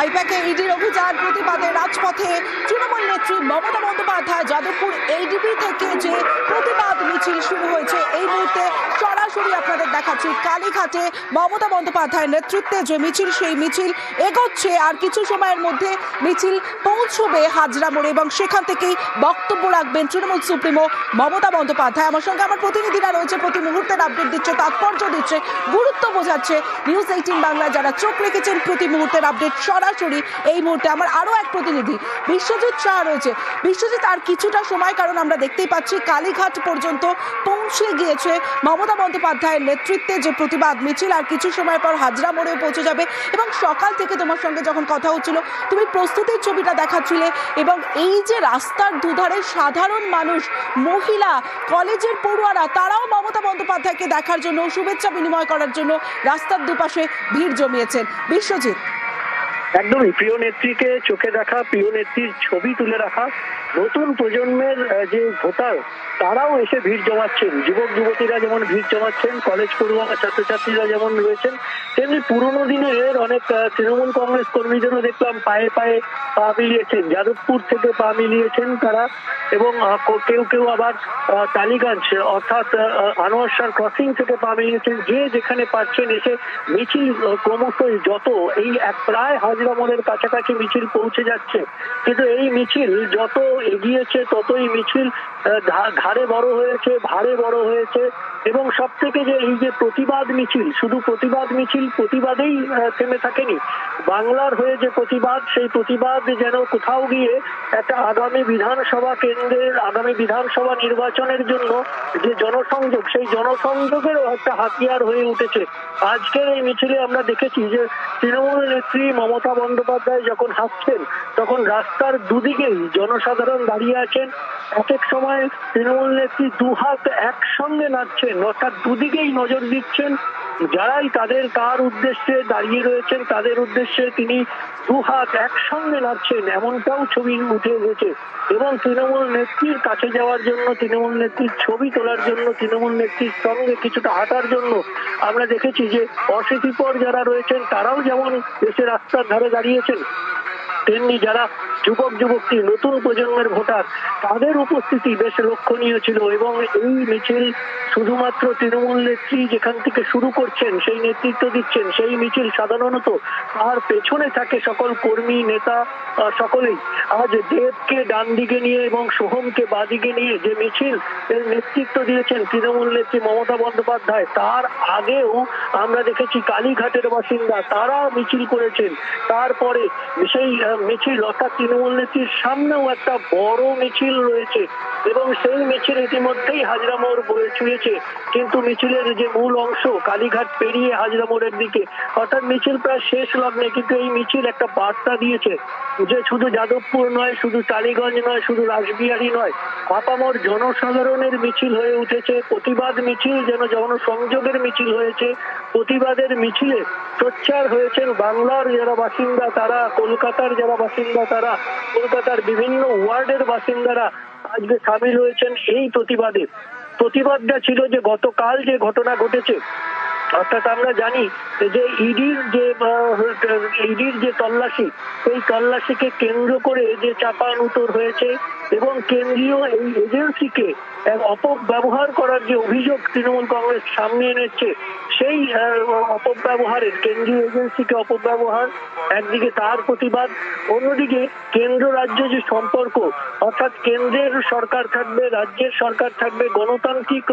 আইপ্যাকে ইডির অভিযান প্রতিবাদে রাজপথে তৃণমূল নেত্রী মমতা বন্দ্যোপাধ্যায় যাদবপুর এইডিবি থেকে যে প্রতিবাদ মিছিল শুরু হয়েছে, এই মুহূর্তে সরাসরি আপনাদের দেখাচ্ছি, কালীঘাটে মমতা বন্দ্যোপাধ্যায়ের নেতৃত্বে যে মিছিল, সেই মিছিল এগোচ্ছে আর কিছু সময়ের মধ্যে মিছিল পৌঁছবে হাজরা মোড়ে এবং সেখান থেকেই বক্তব্য রাখবেন তৃণমূল সুপ্রিমো মমতা বন্দ্যোপাধ্যায়। আমার সঙ্গে আমার প্রতিনিধিরা রয়েছে, প্রতি মুহূর্তের আপডেট দিচ্ছে, তাৎপর্য দিচ্ছে, গুরুত্ব বোঝাচ্ছে নিউজ এইটিন বাংলায় যারা চোখ রেখেছেন প্রতি মুহূর্তের আপডেট সরাসরি এই মুহূর্তে আমার আরও এক প্রতিনিধি বিশ্বজিৎ শাহ রয়েছে। বিশ্বজিৎ, আর কিছুটা সময়, কারণ আমরা দেখতেই পাচ্ছি কালীঘাট পর্যন্ত পৌঁছে গিয়েছে মমতা বন্দ্যোপাধ্যায়ের নেতৃত্বে যে প্রতিবাদ মিছিল আর কিছু সময় পর হাজরা মোড়েও পৌঁছে যাবে এবং সকাল থেকে তোমার সঙ্গে যখন কথা হচ্ছিল, তুমি প্রস্তুতির ছবিটা দেখাচ্ছিলে এবং এই যে রাস্তার দুধারে সাধারণ মানুষ, মহিলা, কলেজের পড়ুয়ারা, তারাও মমতা বন্দ্যোপাধ্যায়কে দেখার জন্য, শুভেচ্ছা বিনিময় করার জন্য রাস্তার দুপাশে ভিড় জমিয়েছেন। বিশ্বজিৎ। একদমই। প্রিয় নেত্রীকে চোখে দেখা, প্রিয় নেত্রীর ছবি তুলে রাখা, নতুন প্রজন্মের যে ভোটার, তারাও এসে ভিড় জমাচ্ছেন। যুবক, যুবতীরা যেমন ভিড় জমাচ্ছেন, কলেজ পড়ুয়া ছাত্রছাত্রীরা যেমন রয়েছেন, তেমনি পুরোনো দিনের অনেক তৃণমূল কংগ্রেস কর্মীদেরও দেখলাম পায়ে পায়ে পা মিলিয়েছেন। যাদবপুর থেকে পা মিলিয়েছেন তারা এবং কেউ কেউ আবার টালিগঞ্জ, অর্থাৎ আনোয়ার ক্রসিং থেকে পা মিলিয়েছেন। যে যেখানে পাচ্ছেন এসে মিছিল ক্রমশই যত, এই এক, প্রায় হাজরা মোড়ের কাছাকাছি মিছিল পৌঁছে যাচ্ছে। কিন্তু এই মিছিল যত এগিয়েছে, ততই মিছিল ঘাড়ে বড় হয়েছে ভারে বড় হয়েছে। এবং সব থেকে যে এই যে প্রতিবাদ মিছিল, শুধু প্রতিবাদ মিছিল, প্রতিবাদেই থেমে থাকেনি। বাংলার হয়ে যে প্রতিবাদ, সেই প্রতিবাদ যেন কোথাও গিয়ে একটা আগামী বিধানসভা কেন্দ্রের, আগামী বিধানসভা নির্বাচনের জন্য যে জনসংযোগ, সেই জনসংযোগের একটা হাতিয়ার হয়ে উঠেছে। আজকের এই মিছিলে আমরা দেখেছি যে তৃণমূল নেত্রী মমতা বন্দ্যোপাধ্যায় যখন হাসছেন তখন রাস্তার দুদিকেই জনসাধারণ দাঁড়িয়ে আছেন। এক এক সময় তৃণমূল নেত্রী দু হাত একসঙ্গে নাচছেন। অর্থাৎ দুদিকেই নজর দিচ্ছেন। যারাই তাদের, কার উদ্দেশ্যে দাঁড়িয়ে রয়েছেন, তাদের উদ্দেশ্যে তিনি দু হাত একসঙ্গে নাচছেন এমনটাও ছবি উঠে এসেছে। এবং তৃণমূল নেত্রীর কাছে যাওয়ার জন্য, তৃণমূল নেত্রীর ছবি তোলার জন্য, তৃণমূল নেত্রীর সঙ্গে কিছুটা হাঁটার জন্য আমরা দেখেছি যে অশীতিপর যারা রয়েছেন, তারাও যেমন এসে রাস্তার ধারে দাঁড়িয়েছেন, তেমনি যারা যুবক, যুবতী, নতুন প্রজন্মের ভোটার, তাদের উপস্থিতি বেশ লক্ষণীয় ছিল এবং এই মিছিল শুধুমাত্র তৃণমূল নেত্রী যেখান থেকে শুরু করছেন, সেই নেতৃত্ব দিচ্ছেন, সেই মিছিল সাধারণত তার পেছনে থাকে সকল কর্মী, নেতা সকলেই। আজ দেবকে ডান দিকে নিয়ে এবং সোহমকে বাদিকে নিয়ে যে মিছিল, এর নেতৃত্ব দিয়েছেন তৃণমূল নেত্রী মমতা বন্দ্যোপাধ্যায়, তার আগেও আমরা দেখেছি কালীঘাটের বাসিন্দা তারা মিছিল করেছেন। তারপরে সেই মিছিল অর্থাৎ তৃণমূল নেত্রীর সামনেও একটা বড় মিছিল রয়েছে এবং সেই মিছিল ইতিমধ্যেই হাজরা মোড় বয়ে ছুঁয়েছে কিন্তু মিছিলের যে মূল অংশ, কালীঘাট পেরিয়ে হাজরা মোড়ের দিকে, অর্থাৎ মিছিল প্রায় শেষ লগ্নে, কিন্তু এই মিছিল একটা বার্তা দিয়েছে যে শুধু যাদবপুর নয়, শুধু টালিগঞ্জ নয়, শুধু রাসবিহারী নয় আপামর জনসাধারণের মিছিল হয়ে উঠেছে। প্রতিবাদ মিছিল যেন জনসংযোগের মিছিল হয়েছে। প্রতিবাদের মিছিলে সোচ্চার হয়েছেন বাংলার যারা বাসিন্দা, তারা কলকাতার যারা বাসিন্দা, তারা কলকাতার বিভিন্ন ওয়ার্ডের বাসিন্দারা আজকে সামিল হয়েছেন এই প্রতিবাদে। প্রতিবাদটা ছিল যে গতকাল যে ঘটনা ঘটেছে, অর্থাৎ আমরা জানি যে ইডির যে ইডির যে তল্লাশি, সেই তল্লাশিকে কেন্দ্র করে যে চাপান উত্তর হয়েছে এবং কেন্দ্রীয় এই এজেন্সিকে অপব্যবহার করার যে অভিযোগ তৃণমূল কংগ্রেস সামনে এনেছে, সেই অপব্যবহারের, কেন্দ্রীয় এজেন্সিকে অপব্যবহার, একদিকে তার প্রতিবাদ, অন্যদিকে কেন্দ্র রাজ্য যে সম্পর্ক, অর্থাৎ কেন্দ্রের সরকার থাকবে, রাজ্যের সরকার থাকবে, গণতান্ত্রিক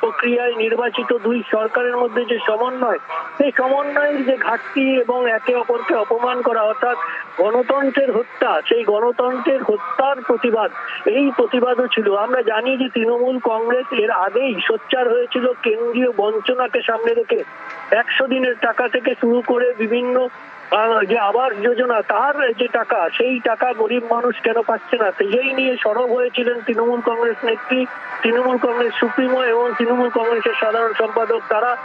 প্রক্রিয়ায় নির্বাচিত দুই সরকারের মধ্যে যে সমন্বয়, সেই সমন্বয়ের যে ঘাটতি এবং একে অপরকে অপমান করা, অর্থাৎ গণতন্ত্রের হত্যা, সেই গণতন্ত্রের হত্যার প্রতিবাদ এই প্রতিবাদও ছিল। আমরা জানি যে তৃণমূল কংগ্রেস এর আগেই সোচ্চার হয়েছিল কেন্দ্রীয় বঞ্চনাকে সামনে রেখে। একশো দিনের টাকা থেকে শুরু করে বিভিন্ন যে আবাস যোজনা, তার যে টাকা, সেই টাকা গরিব মানুষ কেন পাচ্ছে না? সেই নিয়ে সরব হয়েছিলেন তৃণমূল কংগ্রেস নেত্রী, তৃণমূল কংগ্রেস সুপ্রিমো এবং তৃণমূল কংগ্রেসের সাধারণ সম্পাদক তারা।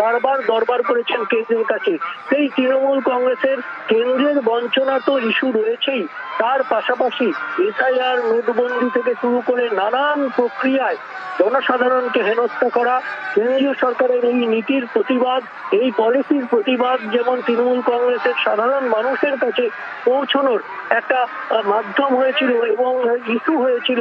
বারবার দরবার করেছেন কেন্দ্রের কাছে। সেই তৃণমূল কংগ্রেসের কেন্দ্রের বঞ্চনা তো ইস্যু রয়েছেই। তার পাশাপাশি এসআইআর নোটবন্দি থেকে শুরু করে নানান প্রক্রিয়ায় জনসাধারণকে হেনস্থা করা, কেন্দ্রীয় সরকারের এই নীতির প্রতিবাদ, এই পলিসির প্রতিবাদ যেমন তৃণমূল কংগ্রেসের সাধারণ মানুষের কাছে পৌঁছানোর একটা মাধ্যম হয়েছিল এবং ইস্যু হয়েছিল,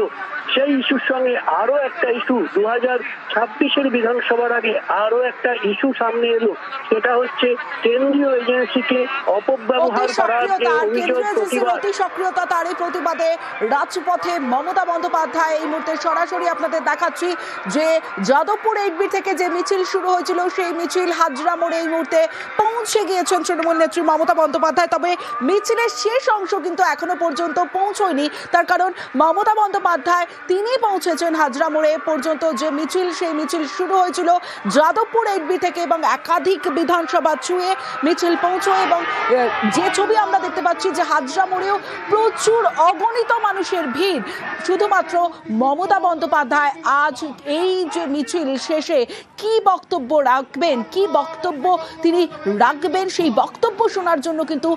সেই ইস্যুর সঙ্গে আরও একটা ইস্যু দু হাজার ছাব্বিশের বিধানসভার আগে আরও একটা ইস্যু সামনে এলো। সেটা হচ্ছে কেন্দ্রীয় এজেন্সিকে অপব্যবহার করার যে সক্রিয়তা অভিযোগ প্রতিবাদ। সক্রিয়তা তার এই প্রতিবাদে রাজপথে মমতা বন্দ্যোপাধ্যায় এই মুহূর্তে সরাসরি আপনাদের দেখাচ্ছি যে যাদবপুর এইটবি থেকে যে মিছিল শুরু হয়েছিল সেই মিছিল হাজরা মোড়ে এই মুহূর্তে পৌঁছে গিয়েছেন তৃণমূল নেত্রী মমতা বন্দ্যোপাধ্যায়। তবে মিছিলের শেষ অংশ কিন্তু এখনও পর্যন্ত পৌঁছয়নি। তার কারণ মমতা বন্দ্যোপাধ্যায় তিনি পৌঁছেছেন হাজরা মোড়ে। পর্যন্ত যে মিছিল সেই মিছিল শুরু হয়েছিল যাদবপুর এইটবি থেকে এবং একাধিক বিধানসভা ছুঁয়ে মিছিল পৌঁছয় এবং যে ছবি আমরা দেখতে পাচ্ছি যে হাজরা মোড়েও প্রচুর অগণিত মানুষের ভিড়। শুধুমাত্র মমতা বন্দ্যোপাধ্যায় আজ এই যে মিছিল শেষে কি বক্তব্য রাখবেন, কি বক্তব্য তিনি রাখবেন, সেই বক্তব্য শোনার জন্য কিন্তু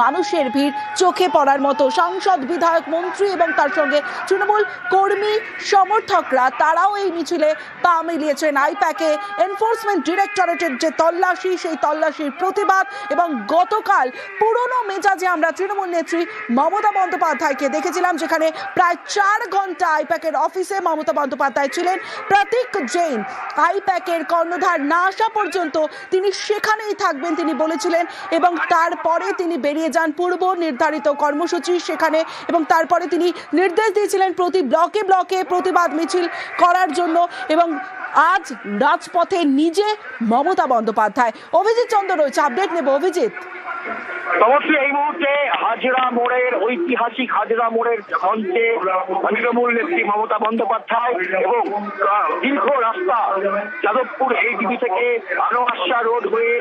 মানুষের ভিড় চোখে পড়ার মতো। সাংসদ, বিধায়ক, মন্ত্রী এবং তার সঙ্গে তৃণমূল কর্মী, সমর্থকরা, তারাও এই মিছিলে পা মিলিয়েছেন। আইপ্যাকে এনফোর্সমেন্ট ডিরেক্টরেটের যে তল্লাশি, সেই তল্লাশির প্রতিবাদ এবং গতকাল পুরনো মেজাজে আমরা তৃণমূল নেত্রী মমতা বন্দ্যোপাধ্যায়কে দেখেছিলাম, যেখানে প্রায় চার ঘণ্টা আইপ্যাকের অফিসে মমতা বন্দ্যোপাধ্যায় ছিলেন। প্রতীক জৈন আইপ্যাকের কর্ণধার না আসা পর্যন্ত তিনি সেখানেই থাকবেন, তিনি বলেছিলেন, এবং তারপরে তিনি বেরিয়ে যান পূর্ব নির্ধারিত কর্মসূচি সেখানে এবং তারপরে তিনি নির্দেশ দিয়েছিলেন প্রতি ব্লকে ব্লকে প্রতিবাদ মিছিল করার জন্য এবং আজ রাজপথে নিজে মমতা বন্দ্যোপাধ্যায়। অভিজিৎ চন্দ্র রয়েছে আপডেট নেব অভিজিৎ। অবশ্যই এই মুহূর্তে হাজরা মোড়ের ঐতিহাসিক হাজরা মোড়ের মঞ্চে তৃণমূল নেত্রী মমতা বন্দ্যোপাধ্যায় এবং দীর্ঘ রাস্তা যাদবপুর এইডিবি থেকে আনোয়াশা রোড হয়ে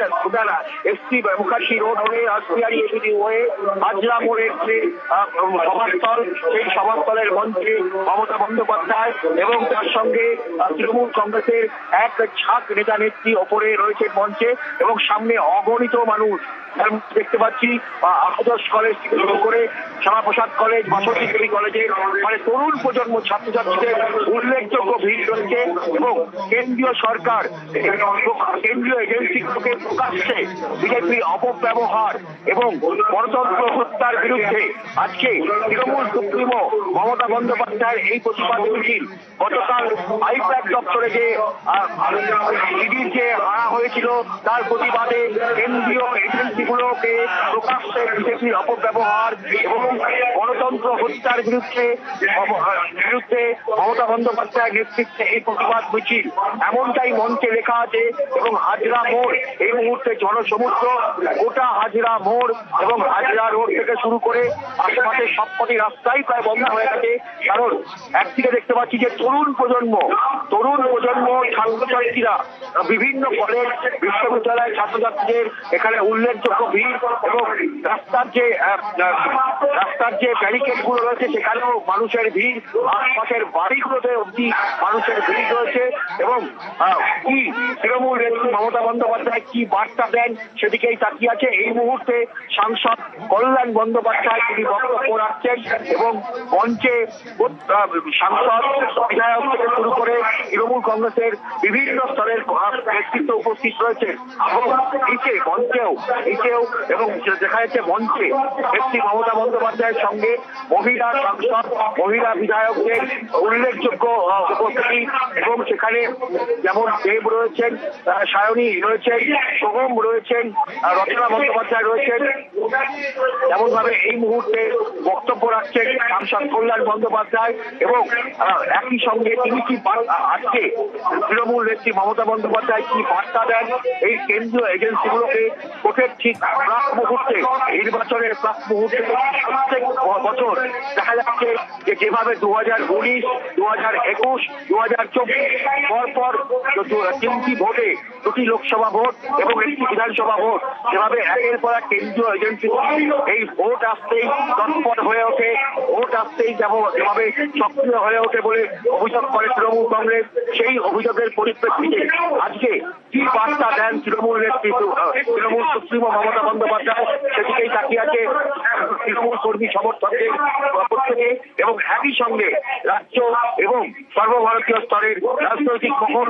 এসটি মুখার্জি রোড হয়ে আসপিয়ারি এভিনিউ হয়ে হাজরা মোড়ের যে সভাস্থল, সেই সভাস্থলের মঞ্চে মমতা বন্দ্যোপাধ্যায় এবং তার সঙ্গে তৃণমূল কংগ্রেসের এক ছাক নেতা নেত্রী ওপরে রয়েছে মঞ্চে এবং সামনে অগণিত মানুষ। দেখতে পাচ্ছি আশুতোষ কলেজ শুরু করে শ্যামাপ্রসাদ কলেজ, বাসন্তী দেবী কলেজে মানে তরুণ প্রজন্ম, ছাত্রছাত্রীদের উল্লেখযোগ্য ভিড় রয়েছে এবং কেন্দ্রীয় সরকার কেন্দ্রীয় এজেন্সিগুলোকে প্রকাশ্যে বিজেপির অপব্যবহার এবং গণতন্ত্র হত্যার বিরুদ্ধে আজকে তৃণমূল সুপ্রিমো মমতা বন্দ্যোপাধ্যায়ের এই প্রতিবাদ মিছিল গতকাল আইপ্যাক দপ্তরে যে ইডির যে আনা হয়েছিল, তার প্রতিবাদে কেন্দ্রীয় এজেন্সিগুলোকে প্রকাশ্যে বিজেপির অপব্যবহার এবং গণতন্ত্র হত্যার বিরুদ্ধে বিরুদ্ধে মমতা বন্দ্যোপাধ্যায়ের নেতৃত্বে এই প্রতিবাদ মিছিল এমনটাই মঞ্চে লেখা আছে এবং হাজরা মোড় এই মুহূর্তে জনসমুদ্র, গোটা হাজরা মোড় এবং হাজরা রোড থেকে শুরু করে আশেপাশে সবকটি রাস্তাই প্রায় বন্ধ হয়ে গেছে। কারণ একদিকে দেখতে পাচ্ছি যে তরুণ প্রজন্ম তরুণ প্রজন্ম, ছাত্রছাত্রীরা, বিভিন্ন কলেজ বিশ্ববিদ্যালয়ের ছাত্রছাত্রীদের এখানে উল্লেখযোগ্য ভিড় এবং রাস্তার যে রাস্তার যে ব্যারিকেডগুলো রয়েছে, সেখানেও মানুষের ভিড়, আশপাশের বাড়িগুলোতে অব্দি মানুষের ভিড় রয়েছে। এবং কি তৃণমূল নেত্রী মমতা বন্দ্যোপাধ্যায় কি বার্তা দেন সেদিকেই তাকিয়ে আছে। এই মুহূর্তে সাংসদ কল্যাণ বন্দ্যোপাধ্যায় তিনি বক্তব্য রাখছেন এবং মঞ্চে সাংসদ, বিধায়ক থেকে শুরু করে তৃণমূল কংগ্রেসের বিভিন্ন স্তরের নেতৃত্ব উপস্থিত রয়েছে এবং নিচে মঞ্চেও, নিচেও এবং দেখা যাচ্ছে মঞ্চে নেত্রী মমতা বন্দ্যোপাধ্যায়ের সঙ্গে মহিলা সাংসদ, মহিলা বিধায়কদের উল্লেখযোগ্য উপস্থিতি এবং সেখানে যেমন দেব রয়েছেন সায়নী রয়েছেন, সোহম রয়েছেন রচনা বন্দ্যোপাধ্যায় রয়েছেন। যেমন ভাবে এই মুহূর্তে বক্তব্য রাখছেন সাংসদ কল্যাণ বন্দ্যোপাধ্যায় এবং একই সঙ্গে তিনি কি আজকে তৃণমূল নেত্রী মমতা বন্দ্যোপাধ্যায় কি বার্তা দেন? এই কেন্দ্রীয় এজেন্সিগুলোকে ভোটের ঠিক প্রাক মুহূর্তে নির্বাচনের প্রাক মুহূর্তে প্রত্যেক বছর দেখা যাচ্ছে যে যেভাবে দু হাজার উনিশ দু হাজার একুশ দু হাজার চব্বিশ, পরপর তিনটি ভোটে দুটি লোকসভা ভোট এবং একটি বিধানসভা ভোট। যেভাবে একের পর এক কেন্দ্রীয় এজেন্সি এই ভোট আসতেই তৎপর হয়ে ওঠে। ভোট আসতেই যেভাবে সক্রিয় হয়ে ওঠে বলে অভিযোগ করে তৃণমূল কংগ্রেস, সেই অভিযোগের পরিপ্রেক্ষিতে আজকে কি বার্তা দেন তৃণমূল নেতৃত্ব তৃণমূল সুপ্রিমো মমতা বন্দ্যোপাধ্যায়? সেদিকেই তাকিয়ে আছে তৃণমূল কর্মী সমর্থকদের প্রত্যেকে এবং একই সঙ্গে রাজ্য এবং সর্বভারতীয় স্তরের রাজনৈতিক মহল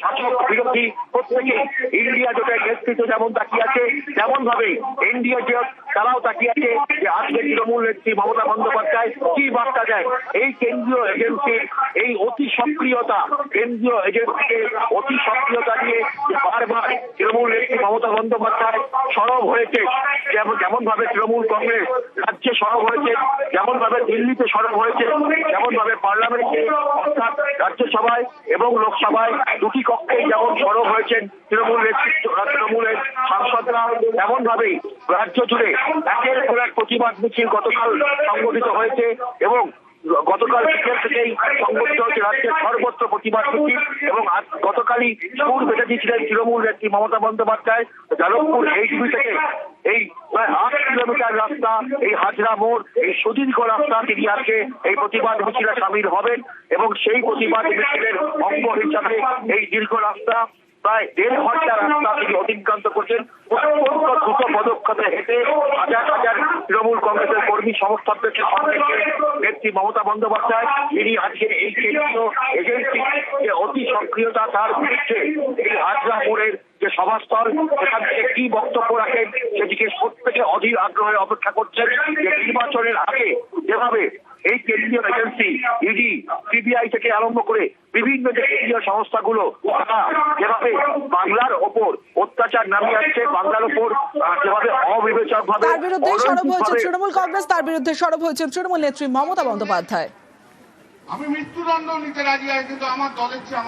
শাসক বিরোধী প্রত্যেকে ইন্ডিয়া জোটের নেতৃত্ব যেমন তাকিয়ে আছে তেমন ভাবে এনডিএ জোট তারাও তাকিয়ে আছে যে আজকে তৃণমূল নেত্রী মমতা বন্দ্যোপাধ্যায় কি বার্তা দেয়। এই কেন্দ্রীয় এজেন্সির এই অতি সক্রিয়তা, কেন্দ্রীয় এজেন্সিকে অতি সক্রিয়তা দিয়ে বারবার তৃণমূল নেত্রী মমতা বন্দ্যোপাধ্যায় সরব হয়েছে, যেমন যেমন ভাবে তৃণমূল কংগ্রেস রাজ্যে সরব হয়েছে যেমন ভাবে দিল্লিতে সরব হয়েছে যেমন ভাবে পার্লামেন্টে, অর্থাৎ রাজ্যসভায় এবং লোকসভায় দুটি কক্ষে যেমন সরব হয়েছেন তৃণমূল নেতৃত্ব তৃণমূলের সাংসদরা এমন ভাবেই রাজ্য জুড়ে একের পর এক প্রতিবাদ মিছিল গতকাল সংগঠিত হয়েছে এবং গতকাল বিকেল থেকেই সংগঠিত হচ্ছে রাজ্যের সর্বত্র প্রতিবাদ মিছিল এবং গতকালই সুর বেঁধে দিয়েছিলেন তৃণমূল নেত্রী মমতা বন্দ্যোপাধ্যায়। যাদবপুর এইচবি থেকে এই প্রায় আট কিলোমিটার রাস্তা, এই হাজরা মোড়, এই সুদীর্ঘ রাস্তা তিনি আজকে এই প্রতিবাদ মিছিলে সামিল হবেন এবং সেই প্রতিবাদ মিছিলের অঙ্গ হিসাবে এই দীর্ঘ রাস্তা প্রায় দেড় ঘণ্টা রাস্তা তিনি অতিক্রান্ত করছেন। অত্যন্ত দ্রুত পদক্ষেপে হেঁটে হাজার হাজার তৃণমূল কংগ্রেসের কর্মী সমর্থকদেরকে নেত্রী মমতা বন্দ্যোপাধ্যায় তিনি আজকে এই কেন্দ্রীয় এজেন্সি যে অতি সক্রিয়তা তার বিরুদ্ধে এই হাজরা মোড়ের যে সভাস্থল, সেখান থেকে কি বক্তব্য রাখেন, সেদিকে প্রত্যেকে অধীর আগ্রহে অপেক্ষা করছেন যে নির্বাচনের আগে যেভাবে এই কেন্দ্রীয় এজেন্সি, ইডি, সিবিআই থেকে আরম্ভ করে বিভিন্ন যে কেন্দ্রীয় সংস্থাগুলো তারা যেভাবে বাংলার ওপর অত্যাচার নামিয়ে আসছে বাংলার ওপর যেভাবে অবিবেচক ভাবে তার বিরুদ্ধে সরব হয়েছে তৃণমূল কংগ্রেস তার বিরুদ্ধে সরব হয়েছে তৃণমূল নেত্রী মমতা বন্দ্যোপাধ্যায়। আমি মৃত্যুদণ্ড নিতে রাজি আছি কিন্তু আমার দলের চেয়ে আমার